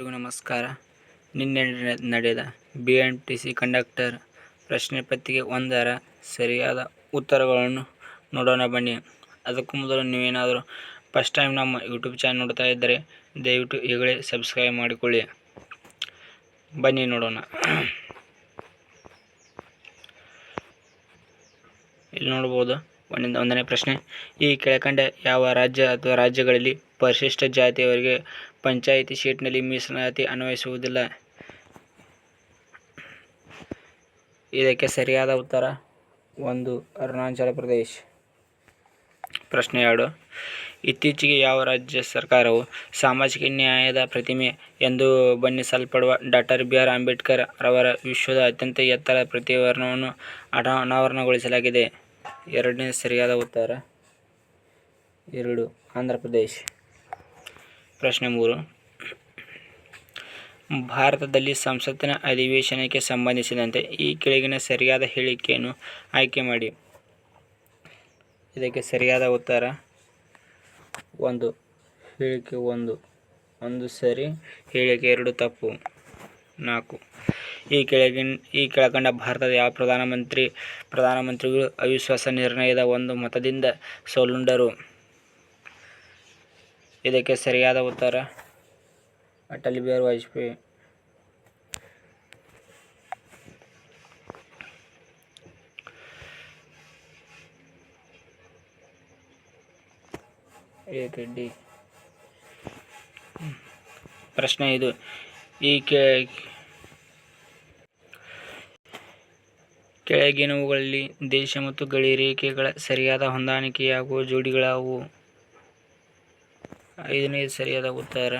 ಎಲ್ಲರಿಗೂ ನಮಸ್ಕಾರ. ನಿನ್ನೆ ನಡೆದ B M T C conductor ಪ್ರಶ್ನೆ ಪತ್ರಿಕೆ ಒಂದರ ಸರಿಯಾದ ಉತ್ತರಗಳನ್ನು ನೋಡೋಣ ಬನ್ನಿ. ಅದಕ್ಕೂ ಮೊದಲು ನೀವೇನಾದರೂ ಫಸ್ಟ್ ಟೈಮ್ ನಮ್ಮ ಯೂಟ್ಯೂಬ್ ಚಾನಲ್ ನೋಡ್ತಾ ಇದ್ದರೆ ದಯವಿಟ್ಟು ಈಗಲೇ ಸಬ್ಸ್ಕ್ರೈಬ್ ಮಾಡಿಕೊಳ್ಳಿ. ಬನ್ನಿ ನೋಡೋಣ. ಇಲ್ಲಿ ನೋಡ್ಬೋದು ಒಂದಿಂದ ಒಂದನೇ ಪ್ರಶ್ನೆ. ಈ ಕೆಳಕಂಡ ಯಾವ ರಾಜ್ಯ ಅಥವಾ ರಾಜ್ಯಗಳಲ್ಲಿ ಪರಿಶಿಷ್ಟ ಜಾತಿಯವರಿಗೆ ಪಂಚಾಯಿತಿ ಸೀಟ್ನಲ್ಲಿ ಮೀಸಲಾತಿ ಅನ್ವಯಿಸುವುದಿಲ್ಲ. ಇದಕ್ಕೆ ಸರಿಯಾದ ಉತ್ತರ ಒಂದು, ಅರುಣಾಚಲ ಪ್ರದೇಶ್. ಪ್ರಶ್ನೆ ಎರಡು. ಇತ್ತೀಚೆಗೆ ಯಾವ ರಾಜ್ಯ ಸರ್ಕಾರವು ಸಾಮಾಜಿಕ ನ್ಯಾಯದ ಪ್ರತಿಮೆ ಎಂದು ಬಣ್ಣಿಸಲ್ಪಡುವ ಡಾಕ್ಟರ್ ಬಿ ಆರ್ ಅಂಬೇಡ್ಕರ್ ಅವರ ವಿಶ್ವದ ಅತ್ಯಂತ ಎತ್ತರ ಪ್ರತಿವರ್ಣವನ್ನು ಅನಾವರಣಗೊಳಿಸಲಾಗಿದೆ. ಎರಡನೇ ಸರಿಯಾದ ಉತ್ತರ ಎರಡು, ಆಂಧ್ರ ಪ್ರದೇಶ್. ಪ್ರಶ್ನೆ ಮೂರು. ಭಾರತದಲ್ಲಿ ಸಂಸತ್ತಿನ ಅಧಿವೇಶನಕ್ಕೆ ಸಂಬಂಧಿಸಿದಂತೆ ಈ ಕೆಳಗಿನ ಸರಿಯಾದ ಹೇಳಿಕೆಯನ್ನು ಆಯ್ಕೆ ಮಾಡಿ. ಇದಕ್ಕೆ ಸರಿಯಾದ ಉತ್ತರ ಒಂದು, ಹೇಳಿಕೆ ಒಂದು. ಒಂದು ಸರಿ, ಹೇಳಿಕೆ ಎರಡು ತಪ್ಪು. ನಾಲ್ಕು. ಈ ಕೆಳಗಿನ, ಈ ಕೆಳಕಂಡ ಭಾರತದ ಯಾವ ಪ್ರಧಾನಮಂತ್ರಿ, ಪ್ರಧಾನಮಂತ್ರಿಗಳು ಅವಿಶ್ವಾಸ ನಿರ್ಣಯದ ಒಂದು ಮತದಿಂದ ಸೋಲುಂಡರು? ಇದಕ್ಕೆ ಸರಿಯಾದ ಉತ್ತರ. ಅಟಲ್ ಬಿಹಾರಿ ವಾಜಪೇಯಿ. ಪ್ರಶ್ನೆ ಇದು. ಈ ಕೆಳಗಿನವುಗಳಲ್ಲಿ ದೇಶ ಮತ್ತು ಗಡಿ ರೇಖೆಗಳ ಸರಿಯಾದ ಹೊಂದಾಣಿಕೆಯಾಗುವ ಜೋಡಿಗಳಾವುವು ಐದನೇ ಸರಿಯಾದ ಉತ್ತರ.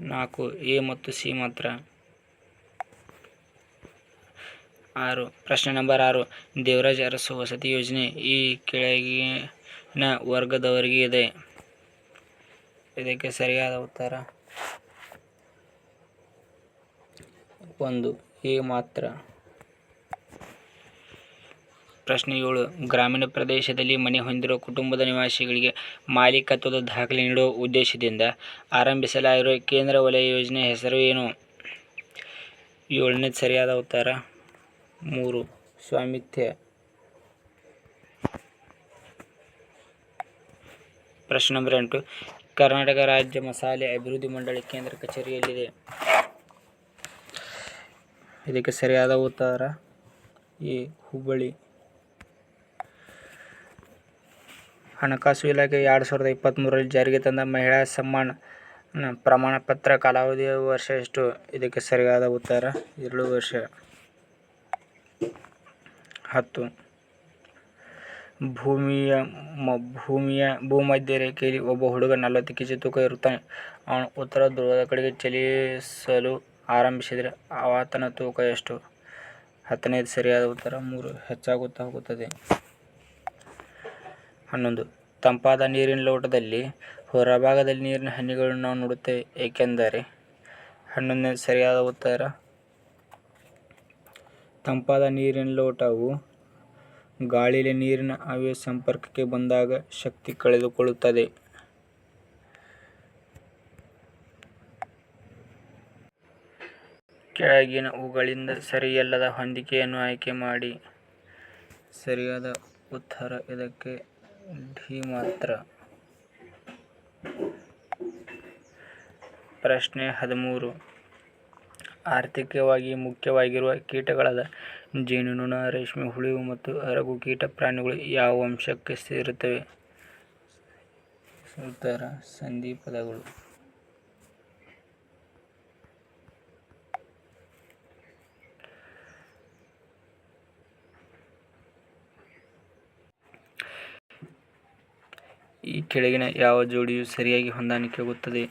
ನಾಲ್ಕು, ಎ ಮತ್ತು ಸಿ ಮಾತ್ರ. ಆರು, ಪ್ರಶ್ನೆ ನಂಬರ್ ಆರು. ದೇವರಾಜ್ ಅರಸು ವಸತಿ ಯೋಜನೆ ಈ ಕೆಳಗಿನ ವರ್ಗದವರಿಗೆ ಇದೆ. ಇದಕ್ಕೆ ಸರಿಯಾದ ಉತ್ತರ. ಒಂದು, ಎ ಮಾತ್ರ. ಪ್ರಶ್ನೆ ಏಳು ಗ್ರಾಮೀಣ ಪ್ರದೇಶದಲ್ಲಿ ಮನೆ ಹೊಂದಿರುವ ಕುಟುಂಬದ ನಿವಾಸಿಗಳಿಗೆ ಮಾಲೀಕತ್ವದ ದಾಖಲೆ ನೀಡುವ ಉದ್ದೇಶದಿಂದ ಆರಂಭಿಸಲಾಗಿರುವ ಕೇಂದ್ರ ವಲಯ ಯೋಜನೆ ಹೆಸರು ಏನು? ಏಳನೇದು ಸರಿಯಾದ ಉತ್ತರ. ಮೂರು. ಸ್ವಾಮಿತ್ಯ ಪ್ರಶ್ನೆ ನಂಬರ್ ಎಂಟು. ಕರ್ನಾಟಕ ರಾಜ್ಯ ಮಸಾಲೆ ಅಭಿವೃದ್ಧಿ ಮಂಡಳಿ ಕೇಂದ್ರ ಕಚೇರಿಯಲ್ಲಿದೆ. ಇದಕ್ಕೆ ಸರಿಯಾದ ಉತ್ತರ. ಈ ಹುಬ್ಬಳ್ಳಿ. ಹಣಕಾಸು ಇಲಾಖೆ ಎರಡು ಸಾವಿರದ ಇಪ್ಪತ್ತ್ಮೂರರಲ್ಲಿ ಜಾರಿಗೆ ತಂದ ಮಹಿಳಾ ಸಮ್ಮಾನ್ ಪ್ರಮಾಣ ಪತ್ರ ಕಾಲಾವಧಿಯ ವರ್ಷ ಎಷ್ಟು? ಇದಕ್ಕೆ ಸರಿಯಾದ ಉತ್ತರ ಎರಡು ವರ್ಷ. ಹತ್ತು. ಭೂಮಿಯ ಮ, ಭೂಮಿಯ, ಭೂಮಧ್ಯ ರೇಖೆಯಲ್ಲಿ ಒಬ್ಬ ಹುಡುಗ ನಲವತ್ತು ಕೆ ಜಿ ತೂಕ ಇರುತ್ತಾನೆ. ಅವನು ಉತ್ತರ ಧ್ರುವದ ಕಡೆಗೆ ಚಲಿಸಲು ಆರಂಭಿಸಿದರೆ ಆತನ ತೂಕ ಎಷ್ಟು? ಹತ್ತನೇದು ಸರಿಯಾದ ಉತ್ತರ ಮೂರು. ಹೆಚ್ಚಾಗುತ್ತಾ ಹೋಗುತ್ತದೆ. ಹನ್ನೊಂದು. ತಂಪಾದ ನೀರಿನ ಲೋಟದಲ್ಲಿ ಹೊರಭಾಗದಲ್ಲಿ ನೀರಿನ ಹನಿಗಳನ್ನು ನಾವು ನೋಡುತ್ತೇವೆ ಏಕೆಂದರೆ ಹನ್ನೊಂದನೇ ಸರಿಯಾದ ಉತ್ತರ. ತಂಪಾದ ನೀರಿನ ಲೋಟವು ಗಾಳಿಯಲ್ಲಿ ನೀರಿನ ಆವಿಯ ಸಂಪರ್ಕಕ್ಕೆ ಬಂದಾಗ ಶಕ್ತಿ ಕಳೆದುಕೊಳ್ಳುತ್ತದೆ. ಕೆಳಗಿನ ಹೂಗಳಿಂದ ಸರಿಯಲ್ಲದ ಹೊಂದಿಕೆಯನ್ನು ಆಯ್ಕೆ ಮಾಡಿ. ಸರಿಯಾದ ಉತ್ತರ ಇದಕ್ಕೆ ಡಿ ಮಾತ್ರ. ಪ್ರಶ್ನೆ ಹದಿಮೂರು. ಆರ್ಥಿಕವಾಗಿ ಮುಖ್ಯವಾಗಿರುವ ಕೀಟಗಳಾದ ಜೇನುನೊಣ, ರೇಷ್ಮೆ ಹುಳು ಮತ್ತು ಅರಗು ಕೀಟ ಪ್ರಾಣಿಗಳು ಯಾವ ವಂಶಕ್ಕೆ ಸೇರುತ್ತವೆ? ಉತ್ತರ, ಸಂಧಿ ಕೆಳಗಿನ ಯಾವ ಜೋಡಿಯು ಸರಿಯಾಗಿ ಹೊಂದಾಣಿಕೆಯಾಗುತ್ತದೆ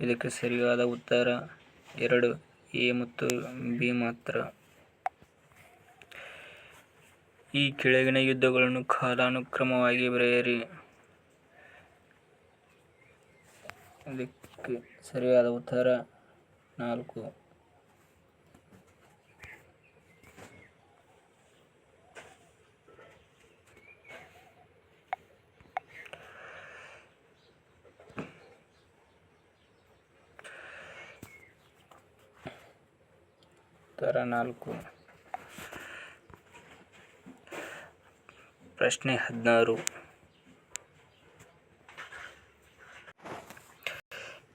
ಇದಕ್ಕೆ ಸರಿಯಾದ ಉತ್ತರ ಎರಡು, ಎ ಮತ್ತು ಬಿ ಮಾತ್ರ. ಈ ಕೆಳಗಿನ ಯುದ್ಧಗಳನ್ನು ಕಾಲಾನುಕ್ರಮವಾಗಿ ಬರೆಯಿರಿ. ಇದಕ್ಕೆ ಸರಿಯಾದ ಉತ್ತರ ನಾಲ್ಕು. ಉತ್ತರ ನಾಲ್ಕು. ಪ್ರಶ್ನೆ ಹದಿನಾರು.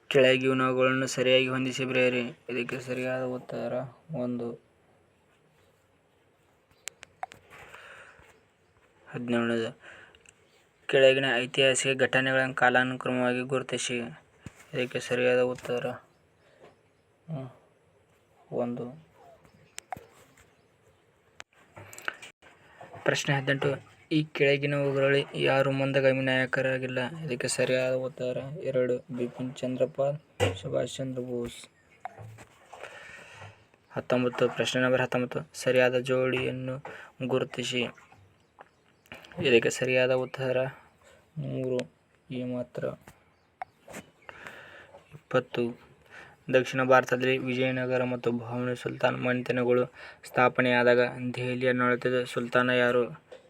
ಕೆಳಗಿನವುಗಳನ್ನು ಸರಿಯಾಗಿ ಹೊಂದಿಸಿ ಬರೆಯಿರಿ ಇದಕ್ಕೆ ಸರಿಯಾದ ಉತ್ತರ ಒಂದು. ಹದಿನೇಳನೇದು. ಕೆಳಗಿನ ಐತಿಹಾಸಿಕ ಘಟನೆಗಳನ್ನು ಕಾಲಾನುಕ್ರಮವಾಗಿ ಗುರುತಿಸಿ. ಇದಕ್ಕೆ ಸರಿಯಾದ ಉತ್ತರ ಒಂದು. ಪ್ರಶ್ನೆ ಹದಿನೆಂಟು ಈ ಕೆಳಗಿನವುಗಳಲ್ಲಿ ಯಾರು ಮಂದಗಾಮಿ ನಾಯಕರಾಗಿಲ್ಲ? ಇದಕ್ಕೆ ಸರಿಯಾದ ಉತ್ತರ, ಎರಡು, ಬಿಪಿನ್ ಚಂದ್ರಪಾಲ್, ಸುಭಾಷ್ ಚಂದ್ರ ಬೋಸ್. ಹತ್ತೊಂಬತ್ತು, ಪ್ರಶ್ನೆ ನಂಬರ್ ಹತ್ತೊಂಬತ್ತು. ಸರಿಯಾದ ಜೋಡಿಯನ್ನು ಗುರುತಿಸಿ. ಇದಕ್ಕೆ ಸರಿಯಾದ ಉತ್ತರ, ಮೂರು, ಈ ಮಾತ್ರ. ಇಪ್ಪತ್ತು ದಕ್ಷಿಣ ಭಾರತದಲ್ಲಿ ವಿಜಯನಗರ ಮತ್ತು ಬಹಮನಿ ಸುಲ್ತಾನ್ ಮನೆತನಗಳು ಸ್ಥಾಪನೆಯಾದಾಗ ದೆಹಲಿಯ ಆಳುತ್ತಿದ್ದ ಸುಲ್ತಾನ ಯಾರು?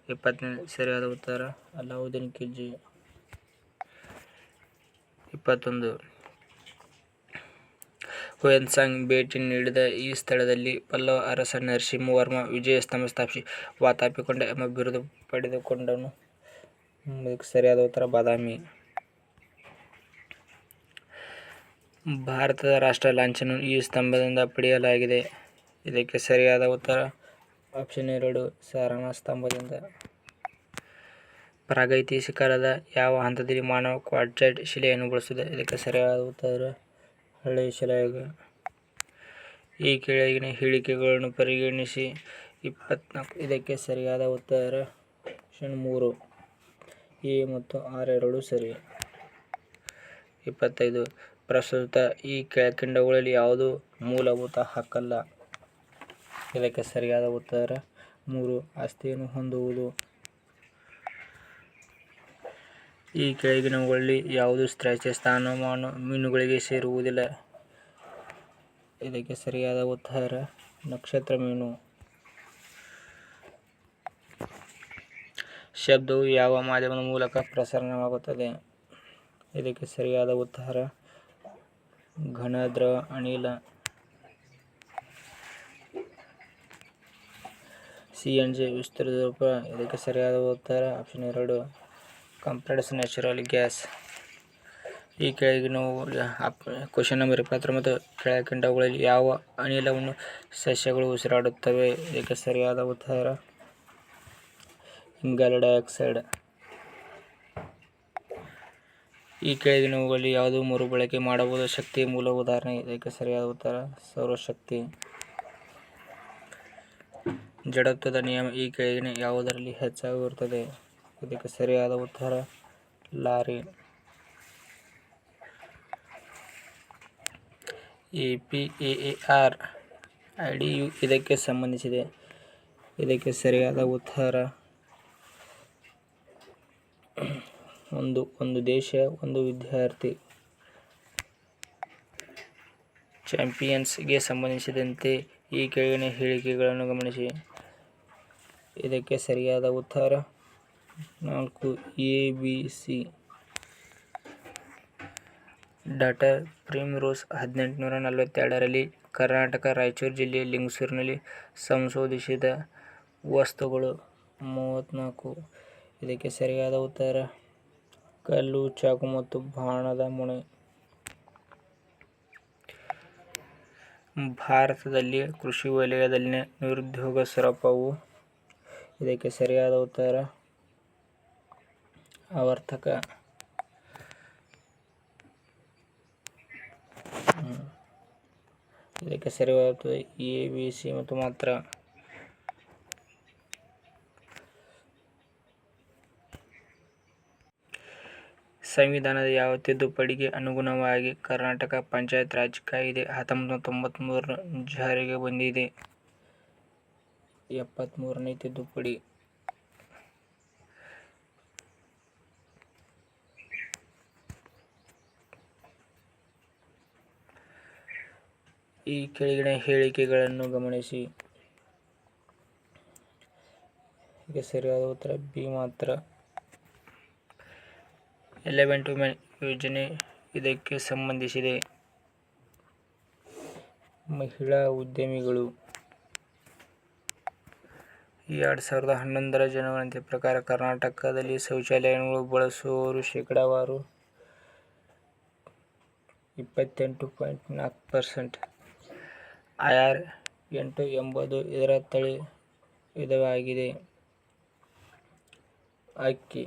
ಇಪ್ಪತ್ತನೇ ಸರಿಯಾದ ಉತ್ತರ, ಅಲ್ಲಾವುದ್ದೀನ್ ಖಿಲ್ಜಿ. ಇಪ್ಪತ್ತೊಂದು. ಹುಯೆನ್ಸಾಂಗ್ ಭೇಟಿ ನೀಡಿದ ಈ ಸ್ಥಳದಲ್ಲಿ ಪಲ್ಲವ ಅರಸ ನರಸಿಂಹವರ್ಮ ವಿಜಯ ಸ್ತಂಭ ಸ್ಥಾಪಿಸಿ ವಾತಾಪಿಕೊಂಡ ಎಂಬ ಬಿರುದು ಪಡೆದುಕೊಂಡನು. ಸರಿಯಾದ ಉತ್ತರ, ಬಾದಾಮಿ. ಭಾರತದ ರಾಷ್ಟ್ರ ಲಾಂಛನ ಈ ಸ್ತಂಭದಿಂದ ಪಡೆಯಲಾಗಿದೆ. ಇದಕ್ಕೆ ಸರಿಯಾದ ಉತ್ತರ ಆಪ್ಷನ್ ಎರಡು ಸಾರನ ಸ್ತಂಭದಿಂದ. ಪ್ರಾಗೈತಿಹಾಸಿಕಾಲದ ಯಾವ ಹಂತದಲ್ಲಿ ಮಾನವ ಕ್ವಾರ್ಟ್ಜೈಟ್ ಶಿಲೆಯನ್ನು ಬಳಸಿದೆ ಇದಕ್ಕೆ ಸರಿಯಾದ ಉತ್ತರ ಹಳೆಯ ಶಿಲಾಯುಗ. ಈ ಕೆಳಗಿನ ಹೇಳಿಕೆಗಳನ್ನು ಪರಿಗಣಿಸಿ. ಇಪ್ಪತ್ನಾಲ್ಕು, ಇದಕ್ಕೆ ಸರಿಯಾದ ಉತ್ತರ ಆಪ್ಷನ್ ಮೂರು, ಎ ಮತ್ತು ಆರ್ ಎರಡು ಸರಿ. ಇಪ್ಪತ್ತೈದು ಪ್ರಸ್ತುತ ಈ ಕೆಳಕಂಡವುಗಳಲ್ಲಿ ಯಾವುದು ಮೂಲಭೂತ ಹಕ್ಕಲ್ಲ. ಇದಕ್ಕೆ ಸರಿಯಾದ ಉತ್ತರ, ಮೂರು, ಆಸ್ತಿಯನ್ನು ಹೊಂದುವುದು. ಈ ಕೆಳಗಿನವುಗಳಲ್ಲಿ ಯಾವುದು ಸ್ಥಳೀಯ ಸ್ಥಾನಮಾನ ಮೀನುಗಳಿಗೆ ಸೇರುವುದಿಲ್ಲ. ಇದಕ್ಕೆ ಸರಿಯಾದ ಉತ್ತರ, ನಕ್ಷತ್ರ ಮೀನು. ಶಬ್ದವು ಯಾವ ಮಾಧ್ಯಮದ ಮೂಲಕ ಪ್ರಸರಣವಾಗುತ್ತದೆ? ಇದಕ್ಕೆ ಸರಿಯಾದ ಉತ್ತರ ಘನ ದ್ರವ ಅನಿಲ. ಸಿ ಎನ್ ಜಿ ವಿಸ್ತೃತ ರೂಪ. ಇದಕ್ಕೆ ಸರಿಯಾದ ಉತ್ತರ ಆಪ್ಷನ್ ಎರಡು ಕಂಪ್ರೆಡ್ಸ್ ನ್ಯಾಚುರಲ್ ಗ್ಯಾಸ್ ಈ ಕೆಳಗಿನ ಕ್ವಶನ್ ನಂಬರ್ ಇಪ್ಪತ್ತೊಂಬತ್ತು ಕೆಳಕಂಡವುಗಳಲ್ಲಿ ಯಾವ ಅನಿಲವನ್ನು ಸಸ್ಯಗಳು ಉಸಿರಾಡುತ್ತವೆ? ಇದಕ್ಕೆ ಸರಿಯಾದ ಉತ್ತರ ಇಂಗಾಲ ಡೈಆಕ್ಸೈಡ್. ಈ ಕೆಳಗಿನವುಗಳಲ್ಲಿ ಯಾವುದು ಮರುಬಳಕೆ ಮಾಡಬಹುದು ಶಕ್ತಿ ಮೂಲ ಉದಾಹರಣೆ. ಇದಕ್ಕೆ ಸರಿಯಾದ ಉತ್ತರ, ಸೌರಶಕ್ತಿ. ಜಡತ್ವದ ನಿಯಮ ಈ ಕೆಳಗಿನ ಯಾವುದರಲ್ಲಿ ಹೆಚ್ಚಾಗಿರುತ್ತದೆ? ಇದಕ್ಕೆ ಸರಿಯಾದ ಉತ್ತರ, lorry. A, P, A A, R, I, D, U ಇದಕ್ಕೆ ಸಂಬಂಧಿಸಿದೆ. ಇದಕ್ಕೆ ಸರಿಯಾದ ಉತ್ತರ ಒಂದು ಒಂದು ದೇಶ, ಒಂದು ವಿದ್ಯಾರ್ಥಿ. ಚಾಂಪಿಯನ್ಸ್ಗೆ ಸಂಬಂಧಿಸಿದಂತೆ ಈ ಕೆಳಗಿನ ಹೇಳಿಕೆಗಳನ್ನು ಗಮನಿಸಿ. ಇದಕ್ಕೆ ಸರಿಯಾದ ಉತ್ತರ ನಾಲ್ಕು A, B, C. Doctor Primrose ಹದಿನೆಂಟುನೂರ ನಲವತ್ತೆರಡರಲ್ಲಿ ಕರ್ನಾಟಕ, ರಾಯಚೂರು ಜಿಲ್ಲೆಯ ಲಿಂಗಸೂರಿನಲ್ಲಿ ಸಂಶೋಧಿಸಿದ ವಸ್ತುಗಳು ಮೂವತ್ತ್ನಾಲ್ಕು. ಇದಕ್ಕೆ ಸರಿಯಾದ ಉತ್ತರ ಕಲ್ಲು, ಚಾಕು ಮತ್ತು ಬಾಣದ ಮೊನೆ ಭಾರತದಲ್ಲಿ ಕೃಷಿ ವಲಯದಲ್ಲಿನ ನಿರುದ್ಯೋಗ ಸ್ವರೂಪವು ಇದಕ್ಕೆ ಸರಿಯಾದ ಉತ್ತರ. ಆವರ್ತಕ. ಇದಕ್ಕೆ ಸರಿಯಾದ ಎ, ಬಿ, ಸಿ ಮತ್ತು ಮಾತ್ರ. ಸಂವಿಧಾನದ ಯಾವ ತಿದ್ದುಪಡಿಗೆ ಅನುಗುಣವಾಗಿ ಕರ್ನಾಟಕ ಪಂಚಾಯತ್ ರಾಜ್ ಕಾಯಿದೆ ಹತ್ತೊಂಬತ್ತು ತೊಂಬತ್ತ್ಮೂರು ಜಾರಿಗೆ ಬಂದಿದೆ? ಎಪ್ಪತ್ತ್ಮೂರನೇ ತಿದ್ದುಪಡಿ. ಈ ಕೆಳಗಿನ ಹೇಳಿಕೆಗಳನ್ನು ಗಮನಿಸಿ. ಈಗ ಸರಿಯಾದ ಉತ್ತರ ಬಿ ಮಾತ್ರ. ಎಲೆವೆನ್ ಟು ಮೆನ್ ಯೋಜನೆ ಇದಕ್ಕೆ ಸಂಬಂಧಿಸಿದೆ ಮಹಿಳಾ ಉದ್ಯಮಿಗಳು ಎರಡು ಸಾವಿರದ ಹನ್ನೊಂದರ ಜನಗಣತಿ ಪ್ರಕಾರ ಕರ್ನಾಟಕದಲ್ಲಿ ಶೌಚಾಲಯಗಳು ಬಳಸುವವರು ಶೇಕಡಾವಾರು ಇಪ್ಪತ್ತೆಂಟು ಪಾಯಿಂಟ್ ನಾಲ್ಕು ಪರ್ಸೆಂಟ್. ಆರ್ ಎಂಟು ಎಂಬುದು ಇದರ ತಳಿ ವಿಧವಾಗಿದೆ. ಅಕ್ಕಿ